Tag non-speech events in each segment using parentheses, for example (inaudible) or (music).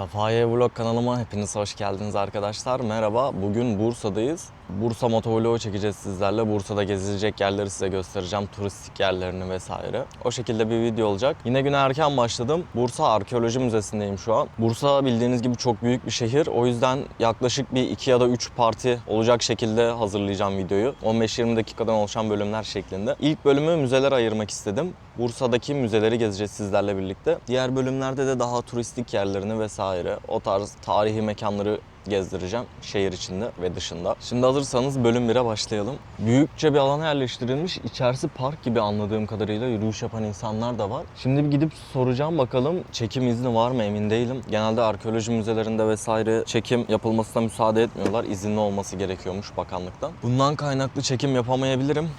Safaye Vlog kanalıma hepiniz hoş geldiniz arkadaşlar. Merhaba, bugün Bursa'dayız. Bursa motovlogu çekeceğiz sizlerle. Bursa'da gezilecek yerleri size göstereceğim. Turistik yerlerini vesaire. O şekilde bir video olacak. Yine güne erken başladım. Bursa Arkeoloji Müzesi'ndeyim şu an. Bursa bildiğiniz gibi çok büyük bir şehir. O yüzden yaklaşık bir 2 ya da 3 parti olacak şekilde hazırlayacağım videoyu. 15-20 dakikadan oluşan bölümler şeklinde. İlk bölümü müzeler ayırmak istedim. Bursa'daki müzeleri gezeceğiz sizlerle birlikte. Diğer bölümlerde de daha turistik yerlerini vesaire, o tarz tarihi mekanları gezdireceğim şehir içinde ve dışında. Şimdi hazırsanız bölüm 1'e başlayalım. Büyükçe bir alana yerleştirilmiş. İçerisi park gibi anladığım kadarıyla yürüyüş yapan insanlar da var. Şimdi bir gidip soracağım bakalım çekim izni var mı emin değilim. Genelde arkeoloji müzelerinde vesaire çekim yapılmasına müsaade etmiyorlar. İzinli olması gerekiyormuş bakanlıktan. Bundan kaynaklı çekim yapamayabilirim.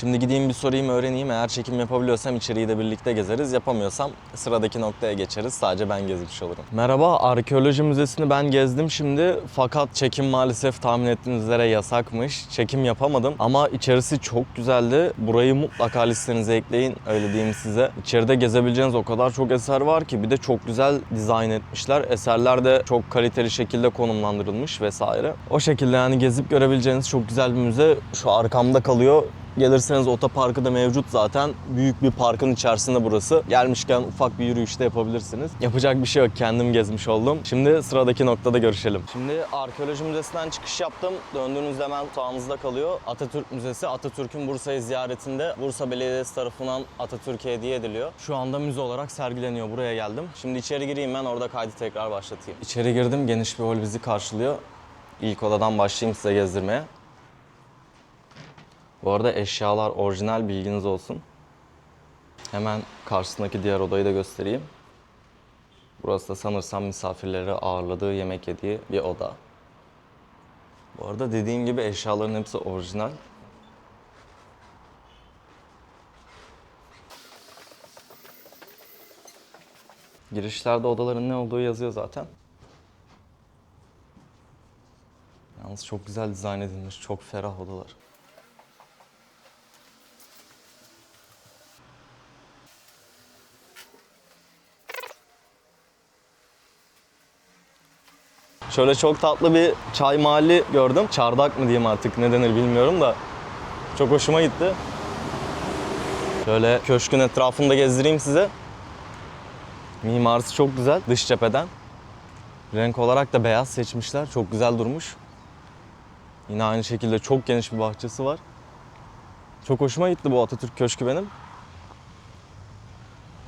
Şimdi gideyim bir sorayım öğreneyim. Eğer çekim yapabiliyorsam içeriği de birlikte gezeriz. Yapamıyorsam sıradaki noktaya geçeriz. Sadece ben gezmiş olurum. Merhaba, Arkeoloji Müzesi'ni ben gezdim şimdi. Fakat çekim maalesef tahmin ettiğiniz üzere yasakmış. Çekim yapamadım ama içerisi çok güzeldi. Burayı mutlaka listenize ekleyin. Öyle diyeyim size. İçeride gezebileceğiniz o kadar çok eser var ki bir de çok güzel dizayn etmişler. Eserler de çok kaliteli şekilde konumlandırılmış vesaire. O şekilde yani gezip görebileceğiniz çok güzel bir müze. Şu arkamda kalıyor. Gelirseniz otoparkı da mevcut zaten. Büyük bir parkın içerisinde burası. Gelmişken ufak bir yürüyüş de yapabilirsiniz. Yapacak bir şey yok. Kendim gezmiş oldum. Şimdi sıradaki noktada görüşelim. Şimdi Arkeoloji Müzesi'nden çıkış yaptım. Döndüğünüzde hemen sağınızda kalıyor. Atatürk Müzesi. Atatürk'ün Bursa'yı ziyaretinde Bursa Belediyesi tarafından Atatürk'e hediye ediliyor. Şu anda müze olarak sergileniyor. Buraya geldim. Şimdi içeri gireyim ben orada kaydı tekrar başlatayım. İçeri girdim. Geniş bir hol bizi karşılıyor. İlk odadan başlayayım size gezdirmeye. Bu arada eşyalar orijinal bilginiz olsun. Hemen karşısındaki diğer odayı da göstereyim. Burası da sanırsam misafirleri ağırladığı, yemek yediği bir oda. Bu arada dediğim gibi eşyaların hepsi orijinal. Girişlerde odaların ne olduğu yazıyor zaten. Yalnız çok güzel dizayn edilmiş, çok ferah odalar. Şöyle çok tatlı bir çay mahalli gördüm. Çardak mı diyeyim artık ne denir bilmiyorum da. Çok hoşuma gitti. Şöyle köşkün etrafında gezdireyim size. Mimarisi çok güzel dış cepheden. Renk olarak da beyaz seçmişler. Çok güzel durmuş. Yine aynı şekilde çok geniş bir bahçesi var. Çok hoşuma gitti bu Atatürk Köşkü benim.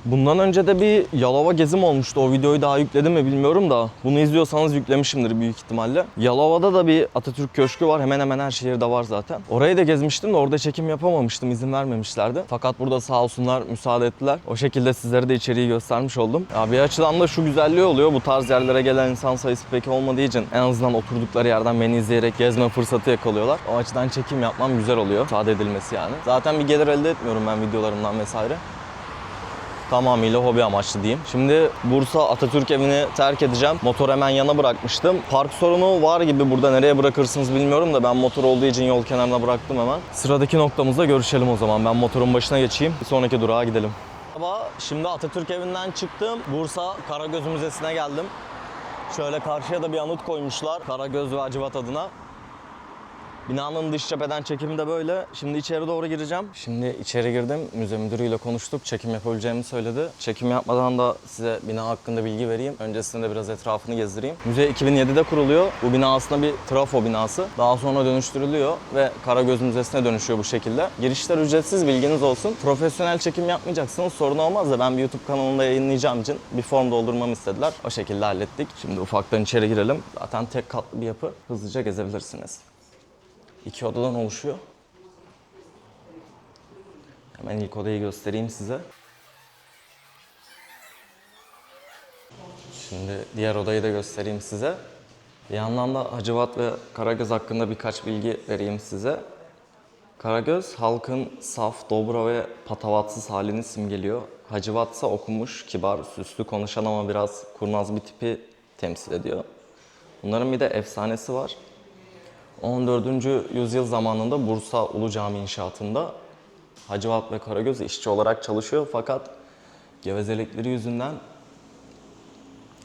Bundan önce de bir Yalova gezim olmuştu. O videoyu daha yükledim mi bilmiyorum da. Bunu izliyorsanız yüklemişimdir büyük ihtimalle. Yalova'da da bir Atatürk Köşkü var. Hemen hemen her şehirde var zaten. Orayı da gezmiştim de orada çekim yapamamıştım. izin vermemişlerdi. Fakat burada sağ olsunlar müsaade ettiler. O şekilde sizlere de içeriği göstermiş oldum. Ya bir açıdan da şu güzelliği oluyor. Bu tarz yerlere gelen insan sayısı pek olmadığı için en azından oturdukları yerden beni izleyerek gezme fırsatı yakalıyorlar. O açıdan çekim yapmam güzel oluyor. Müsaade edilmesi yani. Zaten bir gelir elde etmiyorum ben videolarımdan vesaire tamamıyla hobi amaçlı diyeyim. Şimdi Bursa Atatürk evini terk edeceğim. Motor hemen yana bırakmıştım. Park sorunu var gibi burada nereye bırakırsınız bilmiyorum da ben motor olduğu için yol kenarına bıraktım hemen. Sıradaki noktamızda görüşelim o zaman. Ben motorun başına geçeyim. Bir sonraki durağa gidelim. Merhaba, şimdi Atatürk evinden çıktım. Bursa Karagöz Müzesi'ne geldim. Şöyle karşıya da bir anıt koymuşlar. Karagöz ve Hacivat adına. Binanın dış cepheden çekimi de böyle. Şimdi içeri doğru gireceğim. Şimdi içeri girdim. Müze müdürüyle konuştuk. Çekim yapabileceğimi söyledi. Çekim yapmadan da size bina hakkında bilgi vereyim. Öncesinde de biraz etrafını gezdireyim. Müze 2007'de kuruluyor. Bu bina aslında bir trafo binası. Daha sonra dönüştürülüyor ve Karagöz Müzesi'ne dönüşüyor bu şekilde. Girişler ücretsiz bilginiz olsun. Profesyonel çekim yapmayacaksınız sorun olmaz da ben bir YouTube kanalında yayınlayacağım için bir form doldurmamı istediler. O şekilde hallettik. Şimdi ufaktan içeri girelim. Zaten tek katlı bir yapı. Hızlıca gezebilirsiniz. İki odadan oluşuyor. Hemen ilk odayı göstereyim size. Şimdi diğer odayı da göstereyim size. Bir yandan da Hacivat ve Karagöz hakkında birkaç bilgi vereyim size. Karagöz halkın saf, dobra ve patavatsız halini simgeliyor. Hacivat ise okumuş, kibar, süslü konuşan ama biraz kurnaz bir tipi temsil ediyor. Bunların bir de efsanesi var. 14. yüzyıl zamanında Bursa Ulu Cami inşaatında Hacivat ve Karagöz işçi olarak çalışıyor fakat gevezelikleri yüzünden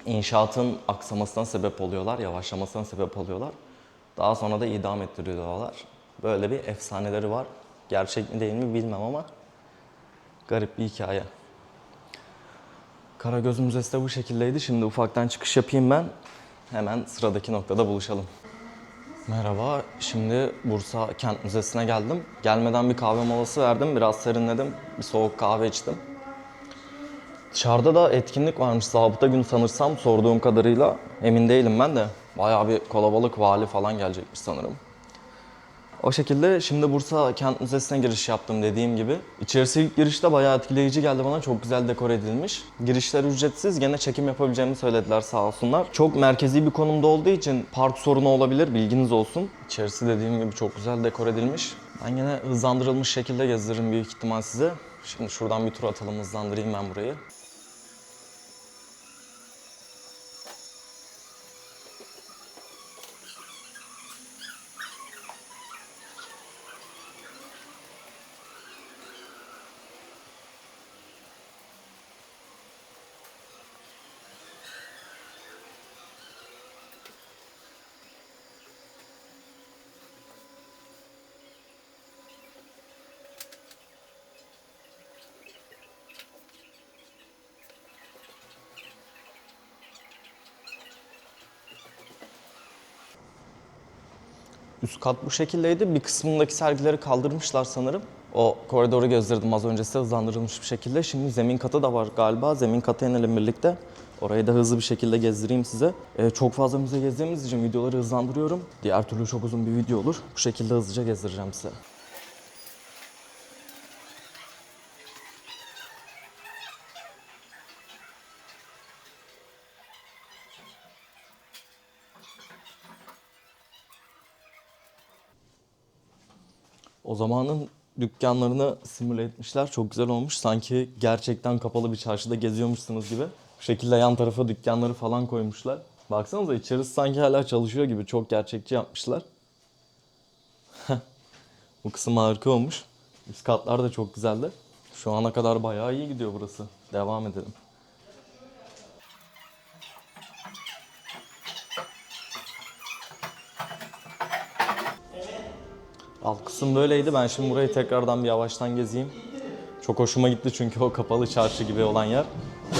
inşaatın aksamasına sebep oluyorlar, yavaşlamasına sebep oluyorlar. Daha sonra da idam ettiriyorlar. Böyle bir efsaneleri var. Gerçek mi değil mi bilmem ama garip bir hikaye. Karagöz Müzesi de bu şekildeydi. Şimdi ufaktan çıkış yapayım ben. Hemen sıradaki noktada buluşalım. Merhaba, şimdi Bursa Kent Müzesi'ne geldim. Gelmeden bir kahve molası verdim, biraz serinledim. Bir soğuk kahve içtim. Dışarıda da etkinlik varmış zabıta günü sanırsam sorduğum kadarıyla. Emin değilim ben de. Bayağı bir kalabalık vali falan gelecekmiş sanırım. O şekilde şimdi Bursa Kent Müzesi'ne giriş yaptım dediğim gibi. İçerisi ilk girişte bayağı etkileyici geldi bana. Çok güzel dekor edilmiş. Girişler ücretsiz. Gene çekim yapabileceğimi söylediler sağ olsunlar. Çok merkezi bir konumda olduğu için park sorunu olabilir. Bilginiz olsun. İçerisi dediğim gibi çok güzel dekor edilmiş. Ben gene hızlandırılmış şekilde gezdiririm büyük ihtimal size. Şimdi şuradan bir tur atalım hızlandırayım ben burayı. Üst kat bu şekildeydi. Bir kısmındaki sergileri kaldırmışlar sanırım. O koridoru gezdirdim az önce size hızlandırılmış bir şekilde. Şimdi zemin katı da var galiba. Zemin katı inelim birlikte. Orayı da hızlı bir şekilde gezdireyim size. Ee, çok fazla müze gezdiğimiz için videoları hızlandırıyorum. Diğer türlü çok uzun bir video olur. Bu şekilde hızlıca gezdireceğim size. O zamanın dükkanlarını simüle etmişler. Çok güzel olmuş. Sanki gerçekten kapalı bir çarşıda geziyormuşsunuz gibi. Bu şekilde yan tarafa dükkanları falan koymuşlar. Baksanıza içerisi sanki hala çalışıyor gibi. Çok gerçekçi yapmışlar. Bu kısım harika olmuş. Üst katlar da çok güzeldi. Şu ana kadar bayağı iyi gidiyor burası. Devam edelim. Alt kısım böyleydi. Ben şimdi burayı tekrardan bir yavaştan gezeyim. Çok hoşuma gitti çünkü o kapalı çarşı gibi olan yer.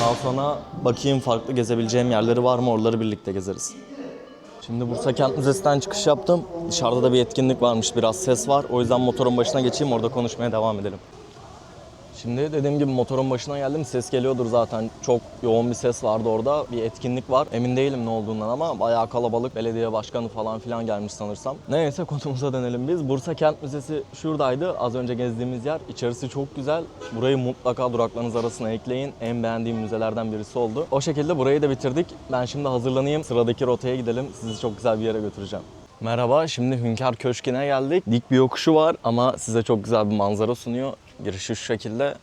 Daha sonra bakayım farklı gezebileceğim yerleri var mı oraları birlikte gezeriz. Şimdi Bursa Kent Müzesi'nden çıkış yaptım. Dışarıda da bir etkinlik varmış, biraz ses var. O yüzden motorun başına geçeyim, orada konuşmaya devam edelim. Şimdi dediğim gibi motorun başına geldim. Ses geliyordur zaten. Çok yoğun bir ses vardı orada. Bir etkinlik var. Emin değilim ne olduğundan ama bayağı kalabalık. Belediye başkanı falan filan gelmiş sanırsam. Neyse konumuza dönelim biz. Bursa Kent Müzesi şuradaydı. Az önce gezdiğimiz yer. İçerisi çok güzel. Burayı mutlaka duraklarınız arasına ekleyin. En beğendiğim müzelerden birisi oldu. O şekilde burayı da bitirdik. Ben şimdi hazırlanayım. Sıradaki rotaya gidelim. Sizi çok güzel bir yere götüreceğim. Merhaba, şimdi Hünkar Köşkü'ne geldik. Dik bir yokuşu var ama size çok güzel bir manzara sunuyor. Girişi şu şekilde.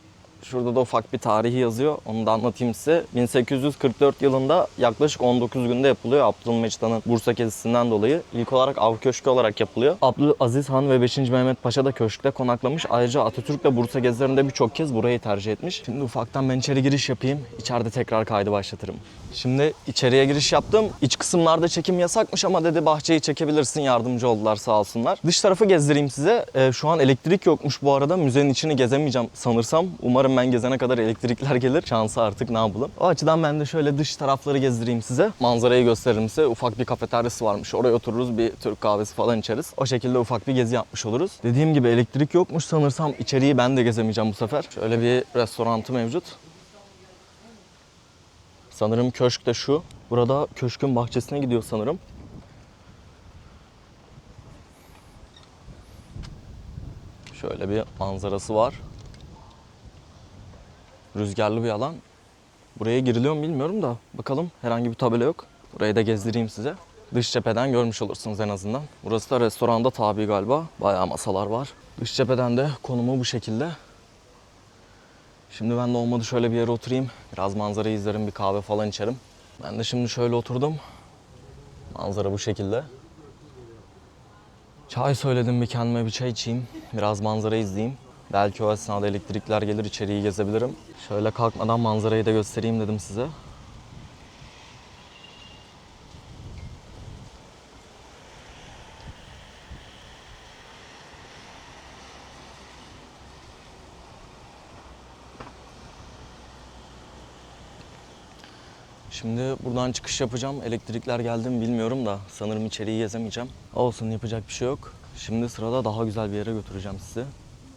Şurada da ufak bir tarihi yazıyor. Onu da anlatayım size. 1844 yılında yaklaşık 19 günde yapılıyor Abdülmecit Han'ın Bursa gezisinden dolayı. İlk olarak av köşkü olarak yapılıyor. Abdülaziz Han ve 5. Mehmet Paşa da köşkte konaklamış. Ayrıca Atatürk de Bursa gezilerinde birçok kez burayı tercih etmiş. Şimdi ufaktan ben içeri giriş yapayım. İçeride tekrar kaydı başlatırım. Şimdi içeriye giriş yaptım. İç kısımlarda çekim yasakmış ama dedi bahçeyi çekebilirsin yardımcı oldular sağ olsunlar. Dış tarafı gezdireyim size. Ee, şu an elektrik yokmuş bu arada. Müzenin içini gezemeyeceğim sanırsam. Umarım ben gezene kadar elektrikler gelir. Şansı artık ne yapalım. O açıdan ben de şöyle dış tarafları gezdireyim size. Manzarayı gösteririm size. Ufak bir kafeteryası varmış. Oraya otururuz bir Türk kahvesi falan içeriz. O şekilde ufak bir gezi yapmış oluruz. Dediğim gibi elektrik yokmuş sanırsam. içeriği ben de gezemeyeceğim bu sefer. Şöyle bir restorantı mevcut. Sanırım köşk de şu. Burada köşkün bahçesine gidiyor sanırım. Şöyle bir manzarası var. Rüzgarlı bir alan. Buraya giriliyor mu bilmiyorum da bakalım herhangi bir tabela yok. Burayı da gezdireyim size. Dış cepheden görmüş olursunuz en azından. Burası da restoranda tabi galiba. Bayağı masalar var. Dış cepheden de konumu bu şekilde. Şimdi ben de olmadı şöyle bir yere oturayım. Biraz manzarayı izlerim, bir kahve falan içerim. Ben de şimdi şöyle oturdum. Manzara bu şekilde. Çay söyledim bir kendime bir çay içeyim. Biraz manzara izleyeyim. Belki o esnada elektrikler gelir içeriği gezebilirim. Şöyle kalkmadan manzarayı da göstereyim dedim size. Şimdi buradan çıkış yapacağım. Elektrikler geldi mi bilmiyorum da sanırım içeriği gezemeyeceğim. Olsun yapacak bir şey yok. Şimdi sırada daha güzel bir yere götüreceğim sizi.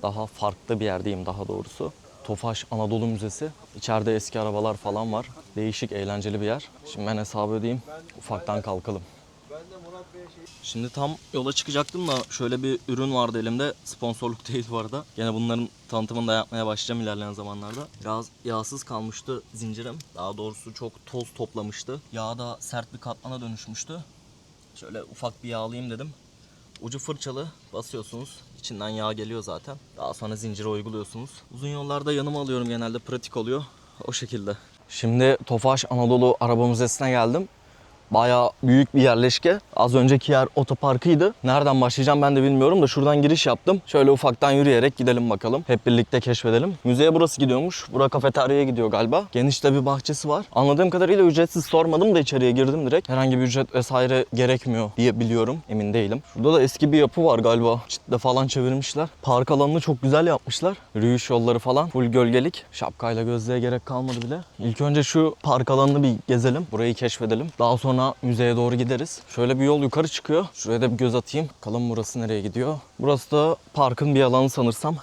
Daha farklı bir yerdeyim daha doğrusu. Tofaş Anadolu Müzesi. İçeride eski arabalar falan var. Değişik, eğlenceli bir yer. Şimdi ben hesabı ödeyeyim. Ufaktan kalkalım. Şimdi tam yola çıkacaktım da şöyle bir ürün vardı elimde. Sponsorluk (laughs) değil bu arada. Gene bunların tanıtımını da yapmaya başlayacağım ilerleyen zamanlarda. Biraz yağsız kalmıştı zincirim. Daha doğrusu çok toz toplamıştı. Yağ da sert bir katmana dönüşmüştü. Şöyle ufak bir yağlayayım dedim. Ucu fırçalı basıyorsunuz. İçinden yağ geliyor zaten. Daha sonra zincire uyguluyorsunuz. Uzun yollarda yanıma alıyorum genelde pratik oluyor. O şekilde. Şimdi Tofaş Anadolu Araba Müzesi'ne geldim. Bayağı büyük bir yerleşke. Az önceki yer otoparkıydı. Nereden başlayacağım ben de bilmiyorum da şuradan giriş yaptım. Şöyle ufaktan yürüyerek gidelim bakalım. Hep birlikte keşfedelim. Müzeye burası gidiyormuş. Bura kafeteryaya gidiyor galiba. Geniş de bir bahçesi var. Anladığım kadarıyla ücretsiz sormadım da içeriye girdim direkt. Herhangi bir ücret vesaire gerekmiyor diye biliyorum. Emin değilim. Şurada da eski bir yapı var galiba. Çitle falan çevirmişler. Park alanını çok güzel yapmışlar. Yürüyüş yolları falan. Full gölgelik. Şapkayla gözlüğe gerek kalmadı bile. İlk önce şu park alanını bir gezelim. Burayı keşfedelim. Daha sonra müzeye doğru gideriz. Şöyle bir yol yukarı çıkıyor. Şuraya da bir göz atayım. Bakalım burası nereye gidiyor. Burası da parkın bir alanı sanırsam.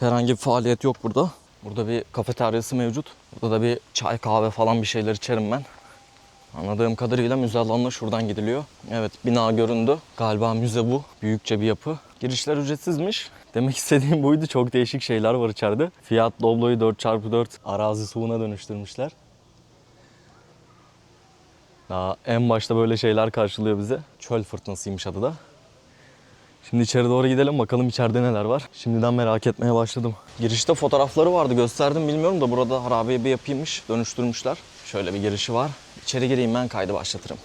Herhangi bir faaliyet yok burada. Burada bir kafeteryası mevcut. Burada da bir çay kahve falan bir şeyler içerim ben. Anladığım kadarıyla müze alanına şuradan gidiliyor. Evet bina göründü. Galiba müze bu. Büyükçe bir yapı. Girişler ücretsizmiş. Demek istediğim buydu. Çok değişik şeyler var içeride. Fiat Doblo'yu 4x4 arazi suvuna dönüştürmüşler. Daha en başta böyle şeyler karşılıyor bize. Çöl fırtınasıymış adı da. Şimdi içeri doğru gidelim bakalım içeride neler var. Şimdiden merak etmeye başladım. Girişte fotoğrafları vardı gösterdim bilmiyorum da burada harabe bir yapıymış. Dönüştürmüşler. Şöyle bir girişi var. İçeri gireyim ben kaydı başlatırım.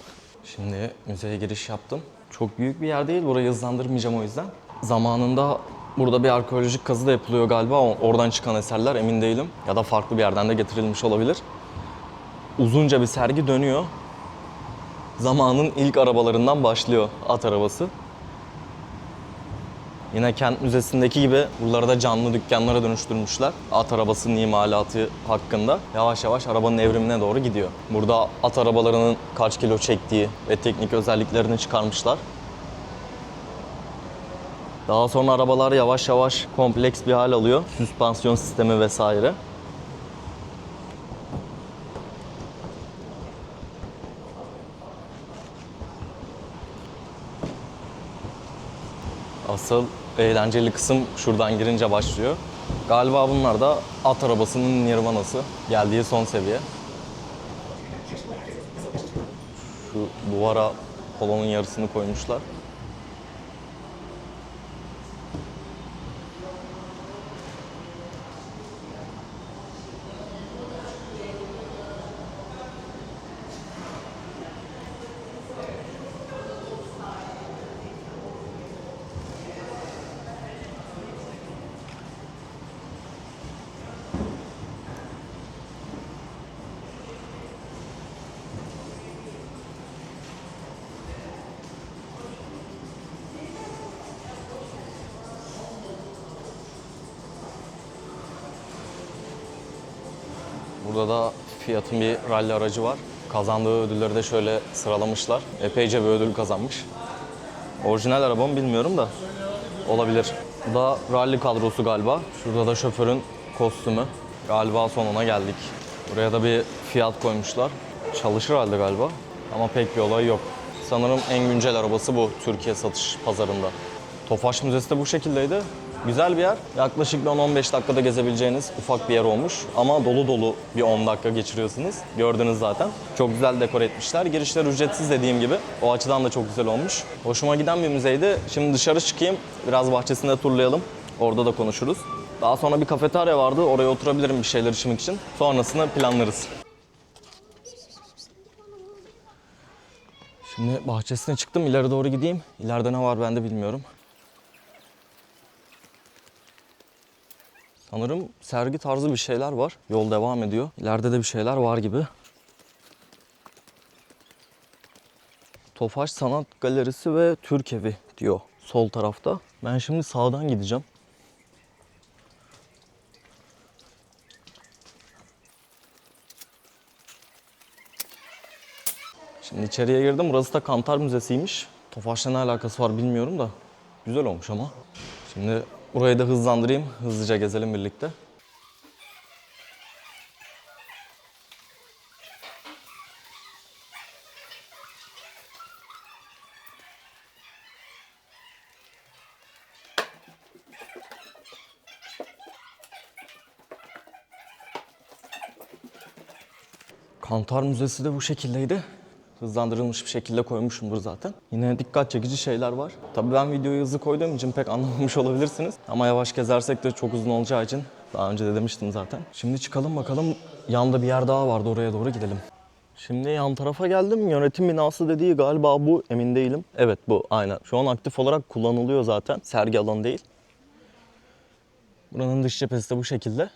Şimdi müzeye giriş yaptım. Çok büyük bir yer değil. Burayı hızlandırmayacağım o yüzden. Zamanında burada bir arkeolojik kazı da yapılıyor galiba. Oradan çıkan eserler emin değilim. Ya da farklı bir yerden de getirilmiş olabilir. Uzunca bir sergi dönüyor zamanın ilk arabalarından başlıyor at arabası. Yine kent müzesindeki gibi buraları da canlı dükkanlara dönüştürmüşler. At arabasının imalatı hakkında yavaş yavaş arabanın evrimine doğru gidiyor. Burada at arabalarının kaç kilo çektiği ve teknik özelliklerini çıkarmışlar. Daha sonra arabalar yavaş yavaş kompleks bir hal alıyor. Süspansiyon sistemi vesaire. Asıl eğlenceli kısım şuradan girince başlıyor. Galiba bunlar da at arabasının nirvanası. Geldiği son seviye. Şu duvara kolonun yarısını koymuşlar. Burada da Fiat'ın bir rally aracı var. Kazandığı ödülleri de şöyle sıralamışlar. Epeyce bir ödül kazanmış. Orijinal araba mı bilmiyorum da olabilir. Bu da rally kadrosu galiba. Şurada da şoförün kostümü. Galiba sonuna geldik. Buraya da bir Fiat koymuşlar. Çalışır halde galiba ama pek bir olay yok. Sanırım en güncel arabası bu Türkiye satış pazarında. Tofaş Müzesi de bu şekildeydi. Güzel bir yer. Yaklaşık bir 10-15 dakikada gezebileceğiniz ufak bir yer olmuş. Ama dolu dolu bir 10 dakika geçiriyorsunuz. Gördünüz zaten. Çok güzel dekor etmişler. Girişler ücretsiz dediğim gibi. O açıdan da çok güzel olmuş. Hoşuma giden bir müzeydi. Şimdi dışarı çıkayım. Biraz bahçesinde turlayalım. Orada da konuşuruz. Daha sonra bir kafeterya vardı. Oraya oturabilirim bir şeyler içmek için. Sonrasını planlarız. Şimdi bahçesine çıktım. İleri doğru gideyim. İleride ne var ben de bilmiyorum. Sanırım sergi tarzı bir şeyler var. Yol devam ediyor. İleride de bir şeyler var gibi. Tofaş Sanat Galerisi ve Türk Evi diyor sol tarafta. Ben şimdi sağdan gideceğim. Şimdi içeriye girdim. Burası da Kantar Müzesi'ymiş. Tofaş'la ne alakası var bilmiyorum da. Güzel olmuş ama. Şimdi burayı da hızlandırayım. Hızlıca gezelim birlikte. Kantar Müzesi de bu şekildeydi. Hızlandırılmış bir şekilde koymuşumdur zaten. Yine dikkat çekici şeyler var. Tabii ben videoyu hızlı koyduğum için pek (laughs) anlamamış olabilirsiniz. Ama yavaş gezersek de çok uzun olacağı için daha önce de demiştim zaten. Şimdi çıkalım bakalım. Yanda bir yer daha vardı oraya doğru gidelim. Şimdi yan tarafa geldim. Yönetim binası dediği galiba bu. Emin değilim. Evet bu aynen. Şu an aktif olarak kullanılıyor zaten. Sergi alanı değil. Buranın dış cephesi de bu şekilde.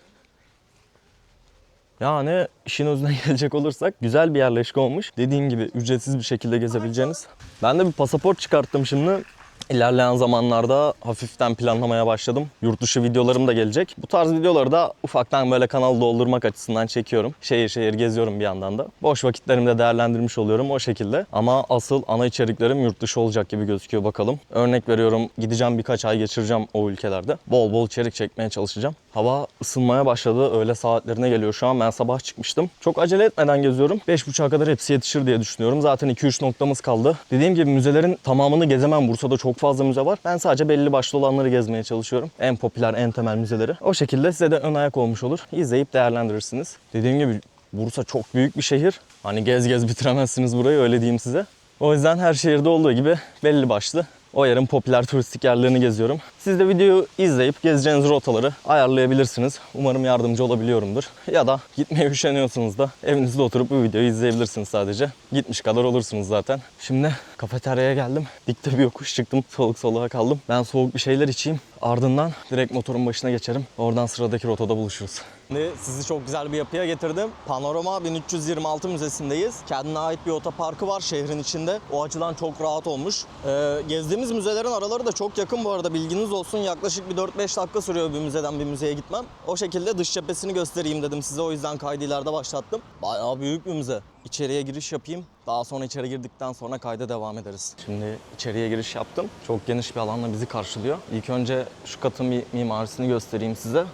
Yani işin özüne (laughs) gelecek olursak güzel bir yerleşke olmuş. Dediğim gibi ücretsiz bir şekilde gezebileceğiniz. Ben de bir pasaport çıkarttım şimdi. İlerleyen zamanlarda hafiften planlamaya başladım. Yurt dışı videolarım da gelecek. Bu tarz videoları da ufaktan böyle kanal doldurmak açısından çekiyorum. Şehir şehir geziyorum bir yandan da. Boş vakitlerimi de değerlendirmiş oluyorum o şekilde. Ama asıl ana içeriklerim yurt dışı olacak gibi gözüküyor bakalım. Örnek veriyorum gideceğim birkaç ay geçireceğim o ülkelerde. Bol bol içerik çekmeye çalışacağım. Hava ısınmaya başladı. Öğle saatlerine geliyor şu an. Ben sabah çıkmıştım. Çok acele etmeden geziyorum. 5.30'a kadar hepsi yetişir diye düşünüyorum. Zaten 2-3 noktamız kaldı. Dediğim gibi müzelerin tamamını gezemem. Bursa'da çok fazla müze var. Ben sadece belli başlı olanları gezmeye çalışıyorum. En popüler, en temel müzeleri. O şekilde size de ön ayak olmuş olur. İzleyip değerlendirirsiniz. Dediğim gibi Bursa çok büyük bir şehir. Hani gez gez bitiremezsiniz burayı öyle diyeyim size. O yüzden her şehirde olduğu gibi belli başlı o yerin popüler turistik yerlerini geziyorum. Siz de videoyu izleyip gezeceğiniz rotaları ayarlayabilirsiniz. Umarım yardımcı olabiliyorumdur. Ya da gitmeye üşeniyorsunuz da evinizde oturup bu videoyu izleyebilirsiniz sadece. Gitmiş kadar olursunuz zaten. Şimdi kafeteryaya geldim. Dikte bir yokuş çıktım. Soluk soluğa kaldım. Ben soğuk bir şeyler içeyim. Ardından direkt motorun başına geçerim. Oradan sıradaki rotada buluşuruz. Şimdi sizi çok güzel bir yapıya getirdim. Panorama 1326 Müzesi'ndeyiz. Kendine ait bir otoparkı var şehrin içinde. O açıdan çok rahat olmuş. Ee, gezdiğimiz müzelerin araları da çok yakın bu arada bilginiz olsun. Yaklaşık bir 4-5 dakika sürüyor bir müzeden bir müzeye gitmem. O şekilde dış cephesini göstereyim dedim size. O yüzden kaydı ileride başlattım. Bayağı büyük bir müze. İçeriye giriş yapayım. Daha sonra içeri girdikten sonra kayda devam ederiz. Şimdi içeriye giriş yaptım. Çok geniş bir alanla bizi karşılıyor. İlk önce şu katın mimarisini göstereyim size.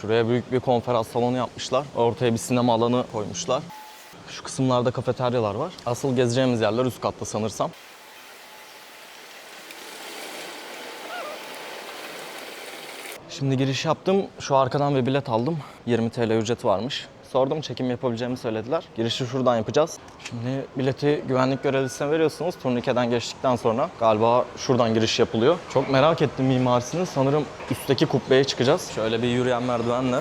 Şuraya büyük bir konferans salonu yapmışlar. Ortaya bir sinema alanı koymuşlar. Şu kısımlarda kafeteryalar var. Asıl gezeceğimiz yerler üst katta sanırsam. Şimdi giriş yaptım. Şu arkadan bir bilet aldım. 20 TL ücreti varmış. Sordum çekim yapabileceğimi söylediler. Girişi şuradan yapacağız. Şimdi bileti güvenlik görevlisine veriyorsunuz. Turnikeden geçtikten sonra galiba şuradan giriş yapılıyor. Çok merak ettim mimarisini. Sanırım üstteki kubbeye çıkacağız. Şöyle bir yürüyen merdivenle.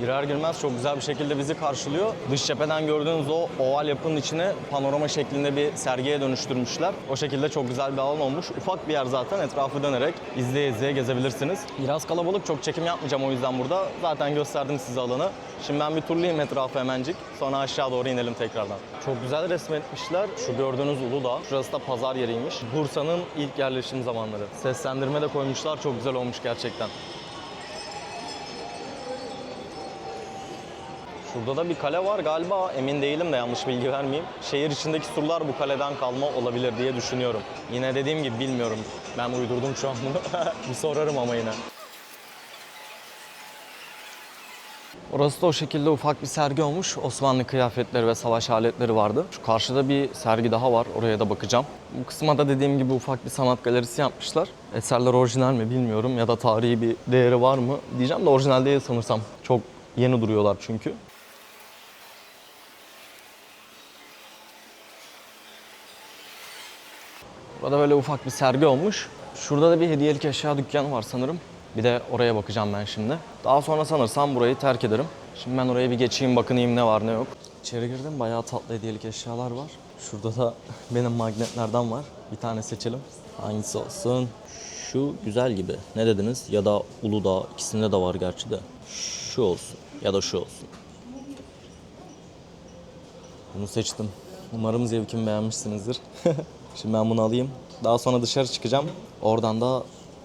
Girer girmez çok güzel bir şekilde bizi karşılıyor. Dış cepheden gördüğünüz o oval yapının içine panorama şeklinde bir sergiye dönüştürmüşler. O şekilde çok güzel bir alan olmuş. Ufak bir yer zaten etrafı dönerek izleye izleye gezebilirsiniz. Biraz kalabalık çok çekim yapmayacağım o yüzden burada. Zaten gösterdim size alanı. Şimdi ben bir turlayayım etrafı hemencik. Sonra aşağı doğru inelim tekrardan. Çok güzel resmetmişler. Şu gördüğünüz Uludağ. Şurası da pazar yeriymiş. Bursa'nın ilk yerleşim zamanları. Seslendirme de koymuşlar. Çok güzel olmuş gerçekten. Şurada da bir kale var galiba emin değilim de yanlış bilgi vermeyeyim. Şehir içindeki surlar bu kaleden kalma olabilir diye düşünüyorum. Yine dediğim gibi bilmiyorum. Ben uydurdum şu an bunu. (laughs) bir sorarım ama yine. Orası da o şekilde ufak bir sergi olmuş. Osmanlı kıyafetleri ve savaş aletleri vardı. Şu karşıda bir sergi daha var. Oraya da bakacağım. Bu kısma da dediğim gibi ufak bir sanat galerisi yapmışlar. Eserler orijinal mi bilmiyorum ya da tarihi bir değeri var mı diyeceğim de orijinal değil sanırsam. Çok yeni duruyorlar çünkü. Burada böyle ufak bir sergi olmuş. Şurada da bir hediyelik eşya dükkanı var sanırım. Bir de oraya bakacağım ben şimdi. Daha sonra sanırsam burayı terk ederim. Şimdi ben oraya bir geçeyim bakınayım ne var ne yok. İçeri girdim bayağı tatlı hediyelik eşyalar var. Şurada da (laughs) benim magnetlerden var. Bir tane seçelim. Hangisi olsun? Şu güzel gibi. Ne dediniz? Ya da Uludağ ikisinde de var gerçi de. Şu olsun ya da şu olsun. Bunu seçtim. Umarım zevkimi beğenmişsinizdir. (laughs) Şimdi ben bunu alayım. Daha sonra dışarı çıkacağım. Oradan da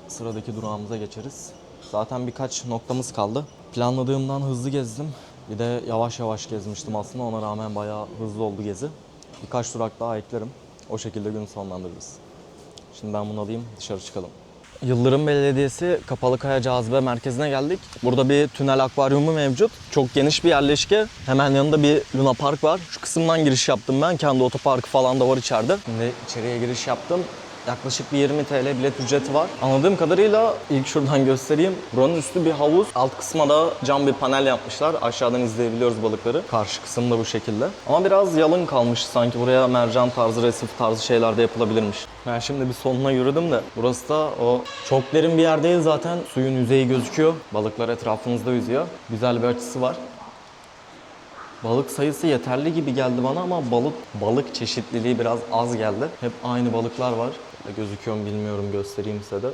sıradaki durağımıza geçeriz. Zaten birkaç noktamız kaldı. Planladığımdan hızlı gezdim. Bir de yavaş yavaş gezmiştim aslında. Ona rağmen bayağı hızlı oldu gezi. Birkaç durak daha eklerim. O şekilde günü sonlandırırız. Şimdi ben bunu alayım, dışarı çıkalım. Yıldırım Belediyesi Kapalıkaya Cazibe Merkezi'ne geldik. Burada bir tünel akvaryumu mevcut. Çok geniş bir yerleşke. Hemen yanında bir Luna Park var. Şu kısımdan giriş yaptım ben. Kendi otoparkı falan da var içeride. Şimdi içeriye giriş yaptım. Yaklaşık bir 20 TL bilet ücreti var. Anladığım kadarıyla ilk şuradan göstereyim. Buranın üstü bir havuz. Alt kısma da cam bir panel yapmışlar. Aşağıdan izleyebiliyoruz balıkları. Karşı kısım bu şekilde. Ama biraz yalın kalmış sanki. Buraya mercan tarzı, resif tarzı şeyler de yapılabilirmiş. Ben şimdi bir sonuna yürüdüm de. Burası da o çok derin bir yer değil zaten. Suyun yüzeyi gözüküyor. Balıklar etrafımızda yüzüyor. Güzel bir açısı var. Balık sayısı yeterli gibi geldi bana ama balık balık çeşitliliği biraz az geldi. Hep aynı balıklar var. Gözüküyor mu bilmiyorum göstereyim size de.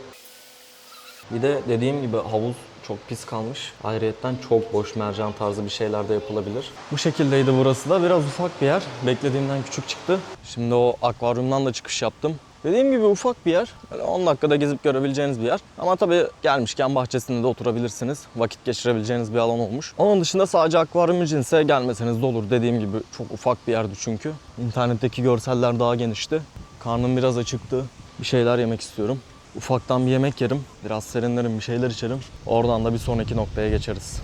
Bir de dediğim gibi havuz çok pis kalmış. Ayrıyetten çok boş mercan tarzı bir şeyler de yapılabilir. Bu şekildeydi burası da. Biraz ufak bir yer. Beklediğimden küçük çıktı. Şimdi o akvaryumdan da çıkış yaptım. Dediğim gibi ufak bir yer. Böyle 10 dakikada gezip görebileceğiniz bir yer. Ama tabii gelmişken bahçesinde de oturabilirsiniz. Vakit geçirebileceğiniz bir alan olmuş. Onun dışında sadece akvaryum cinse gelmeseniz de olur. Dediğim gibi çok ufak bir yerdi çünkü. İnternetteki görseller daha genişti. Karnım biraz acıktı. Bir şeyler yemek istiyorum. Ufaktan bir yemek yerim. Biraz serinlerim, bir şeyler içerim. Oradan da bir sonraki noktaya geçeriz.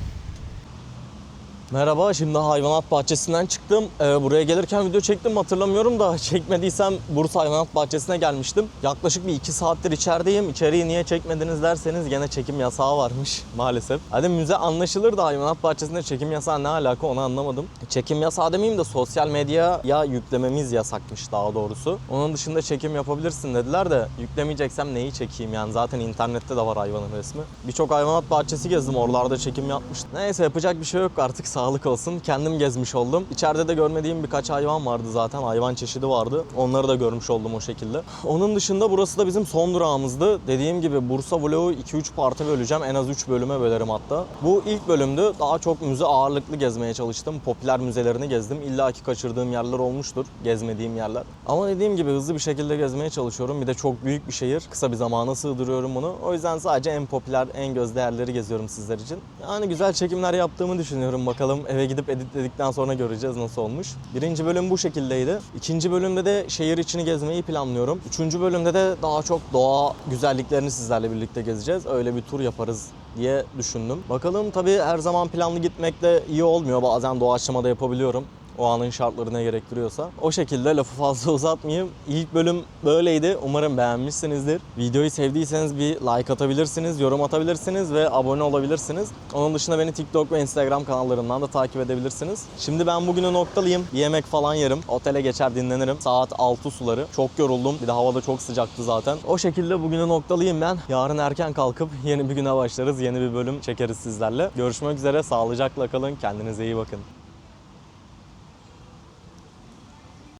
Merhaba, şimdi hayvanat bahçesinden çıktım. Ee, buraya gelirken video çektim hatırlamıyorum da (laughs) çekmediysem Bursa Hayvanat Bahçesi'ne gelmiştim. Yaklaşık bir iki saattir içerideyim. İçeriği niye çekmediniz derseniz gene çekim yasağı varmış (laughs) maalesef. Hadi müze anlaşılır da hayvanat bahçesinde çekim yasağı ne alaka onu anlamadım. Çekim yasağı demeyeyim de sosyal medyaya yüklememiz yasakmış daha doğrusu. Onun dışında çekim yapabilirsin dediler de yüklemeyeceksem neyi çekeyim yani zaten internette de var hayvanın resmi. Birçok hayvanat bahçesi gezdim oralarda çekim yapmıştım. Neyse yapacak bir şey yok artık sağlık olsun. Kendim gezmiş oldum. İçeride de görmediğim birkaç hayvan vardı zaten. Hayvan çeşidi vardı. Onları da görmüş oldum o şekilde. Onun dışında burası da bizim son durağımızdı. Dediğim gibi Bursa vlogu 2-3 parta böleceğim. En az 3 bölüme bölerim hatta. Bu ilk bölümdü. Daha çok müze ağırlıklı gezmeye çalıştım. Popüler müzelerini gezdim. İlla ki kaçırdığım yerler olmuştur. Gezmediğim yerler. Ama dediğim gibi hızlı bir şekilde gezmeye çalışıyorum. Bir de çok büyük bir şehir. Kısa bir zamana sığdırıyorum bunu. O yüzden sadece en popüler, en gözde yerleri geziyorum sizler için. Yani güzel çekimler yaptığımı düşünüyorum. Bakalım eve gidip editledikten sonra göreceğiz nasıl olmuş. Birinci bölüm bu şekildeydi. İkinci bölümde de şehir içini gezmeyi planlıyorum. Üçüncü bölümde de daha çok doğa güzelliklerini sizlerle birlikte gezeceğiz. Öyle bir tur yaparız diye düşündüm. Bakalım tabii her zaman planlı gitmek de iyi olmuyor. Bazen doğaçlama da yapabiliyorum o anın şartlarına gerektiriyorsa. O şekilde lafı fazla (laughs) uzatmayayım. İlk bölüm böyleydi. Umarım beğenmişsinizdir. Videoyu sevdiyseniz bir like atabilirsiniz, yorum atabilirsiniz ve abone olabilirsiniz. Onun dışında beni TikTok ve Instagram kanallarımdan da takip edebilirsiniz. Şimdi ben bugünü noktalayayım. Bir yemek falan yerim. Otele geçer dinlenirim. Saat 6 suları. Çok yoruldum. Bir de havada çok sıcaktı zaten. O şekilde bugünü noktalayayım ben. Yarın erken kalkıp yeni bir güne başlarız. Yeni bir bölüm çekeriz sizlerle. Görüşmek üzere. Sağlıcakla kalın. Kendinize iyi bakın.